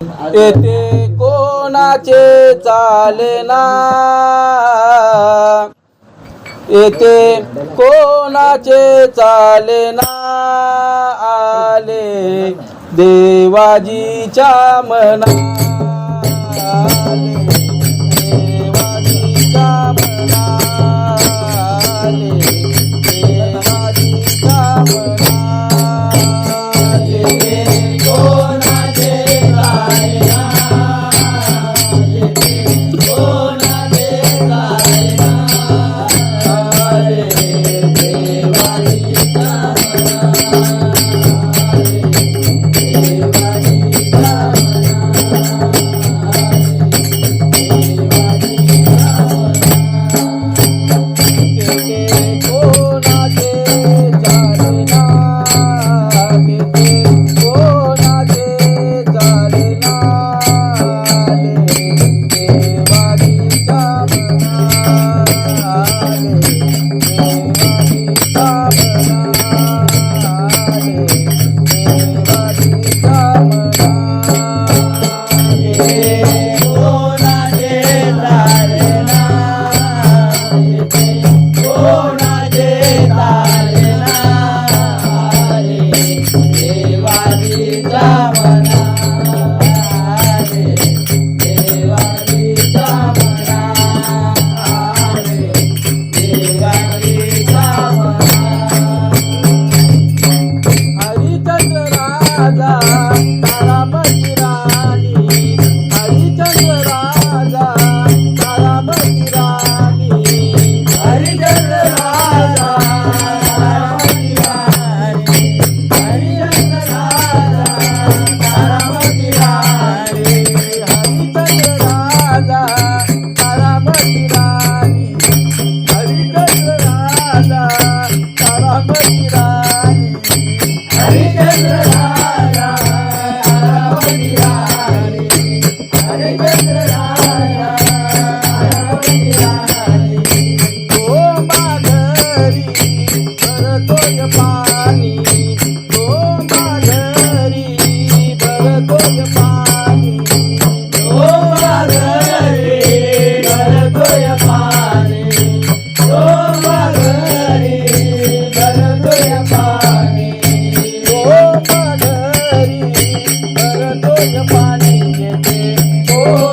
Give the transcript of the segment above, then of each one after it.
येथे कोणाचे चालना? येथे कोणाचे चालना आले? देवाजीच्या मना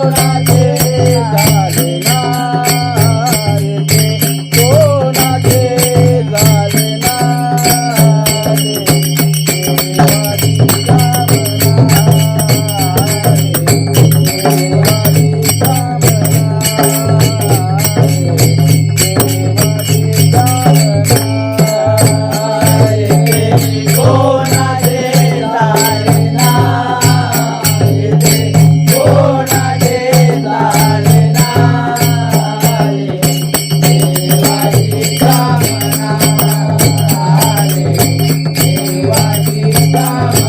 Oh, Yeah.